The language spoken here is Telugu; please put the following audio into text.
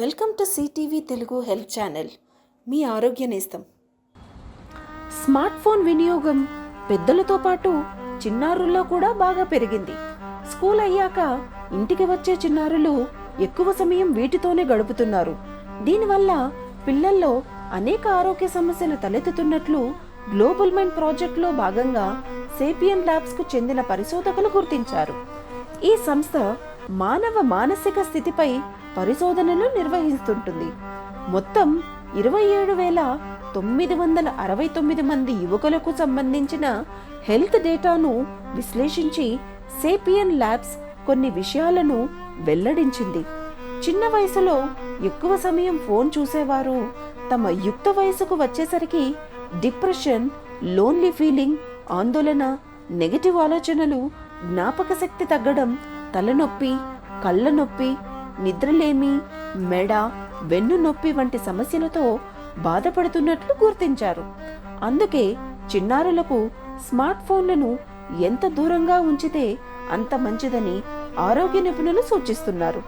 Welcome to CTV Telugu health channel. మీ ఆరోగ్య నేస్తం. స్మార్ట్ ఫోన్ వినియోగం పెద్దలతో పాటు చిన్నారుల్లో కూడా బాగా పెరిగింది. స్కూల్ అయ్యాక ఇంటికి వచ్చే చిన్నారులు ఎక్కువ సమయం వీటితోనే గడుపుతున్నారు. దీనివల్ల పిల్లల్లో అనేక ఆరోగ్య సమస్యలు తలెత్తుతున్నట్లు గ్లోబల్ మైండ్ ప్రాజెక్ట్లో భాగంగా సేపియన్ ల్యాబ్స్కు చెందిన పరిశోధకులు గుర్తించారు. ఈ సంస్థ మానవ మానసిక స్థితిపై పరిశోధనలు నిర్వహిస్తుంటుంది. మొత్తం ఇరవై ఏడు వేల తొమ్మిది వందల అరవై తొమ్మిది మంది యువకులకు సంబంధించిన హెల్త్ డేటాను విశ్లేషించి సేపియన్ ల్యాబ్స్ కొన్ని విషయాలను వెల్లడించింది. చిన్న వయసులో ఎక్కువ సమయం ఫోన్ చూసేవారు. తమ యుక్త వయసుకు వచ్చేసరికి డిప్రెషన్ లోన్లీ ఫీలింగ్ ఆందోళన నెగటివ్ ఆలోచనలు జ్ఞాపక శక్తి తగ్గడం తలనొప్పి కళ్ళ నొప్పి నిద్రలేమి మెడ వెన్ను నొప్పి వంటి సమస్యలతో బాధపడుతున్నట్లు గుర్తించారు. అందుకే చిన్నారులకు స్మార్ట్ ఫోన్లను ఎంత దూరంగా ఉంచితే అంత మంచిదని ఆరోగ్య నిపుణులు సూచిస్తున్నారు.